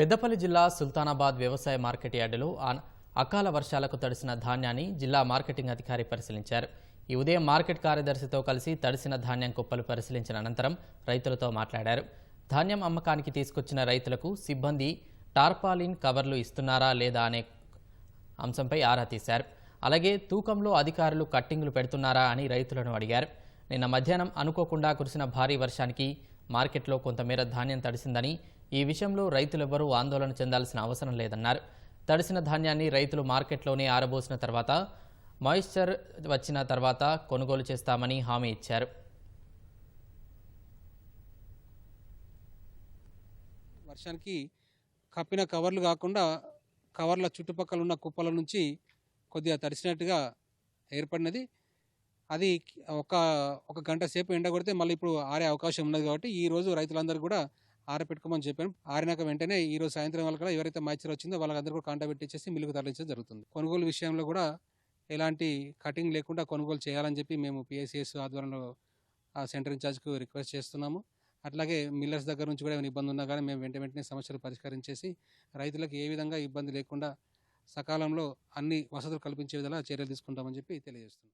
పెద్దపల్లి జిల్లా సుల్తానాబాద్ వ్యవసాయ మార్కెట్ యార్డులో అకాల వర్షాలకు తడిసిన ధాన్యాన్ని జిల్లా మార్కెటింగ్ అధికారి పరిశీలించారు. ఈ ఉదయం మార్కెట్ కార్యదర్శితో కలిసి తడిసిన ధాన్యం కుప్పలు పరిశీలించిన అనంతరం రైతులతో మాట్లాడారు. ధాన్యం అమ్మకానికి తీసుకొచ్చిన రైతులకు సిబ్బంది టార్పాలిన్ కవర్లు ఇస్తున్నారా లేదా అనే అంశంపై ఆరా తీశారు. అలాగే తూకంలో అధికారులు కట్టింగులు పెడుతున్నారా అని రైతులను అడిగారు. నిన్న మధ్యాహ్నం అనుకోకుండా కురిసిన భారీ వర్షానికి మార్కెట్లో కొంతమేర ధాన్యం తడిసిందని ఈ విషయంలో రైతులెవరూ ఆందోళన చెందాల్సిన అవసరం లేదన్నారు. తడిసిన ధాన్యాన్ని రైతులు మార్కెట్లోనే ఆరబోసిన తర్వాత మాయిశ్చర్ వచ్చిన తర్వాత కొనుగోలు చేస్తామని హామీ ఇచ్చారు. వర్షానికి కప్పిన కవర్లు కాకుండా కవర్ల చుట్టుపక్కల ఉన్న కుప్పల నుంచి కొద్దిగా తడిసినట్టుగా ఏర్పడినది. అది ఒక ఒక గంట సేపు ఎండ కొడితే మళ్ళీ ఇప్పుడు ఆరే అవకాశం ఉన్నది కాబట్టి ఈ రోజు రైతులందరూ కూడా ఆరపెట్టుకోమని చెప్పాను. ఆరినాక వెంటనే ఈ రోజు సాయంత్రం వల్ల కూడా ఎవరైతే మైచర్ వచ్చిందో వాళ్ళందరూ కూడా కాంటా పెట్టించేసి మిల్లుకు తరలించడం జరుగుతుంది. కొనుగోలు విషయంలో కూడా ఎలాంటి కటింగ్ లేకుండా కొనుగోలు చేయాలని చెప్పి మేము పిఎస్సిఎస్ ఆధ్వర్యంలో ఆ సెంటర్ ఇన్ఛార్జ్కు రిక్వెస్ట్ చేస్తున్నాము. అట్లాగే మిల్లర్స్ దగ్గర నుంచి కూడా ఏమైనా ఇబ్బంది ఉన్నా కానీ మేము వెంట వెంటనే సమస్యలు పరిష్కరించేసి రైతులకు ఏ విధంగా ఇబ్బంది లేకుండా సకాలంలో అన్ని వసతులు కల్పించే విధంగా చర్యలు తీసుకుంటామని చెప్పి తెలియజేస్తున్నాం.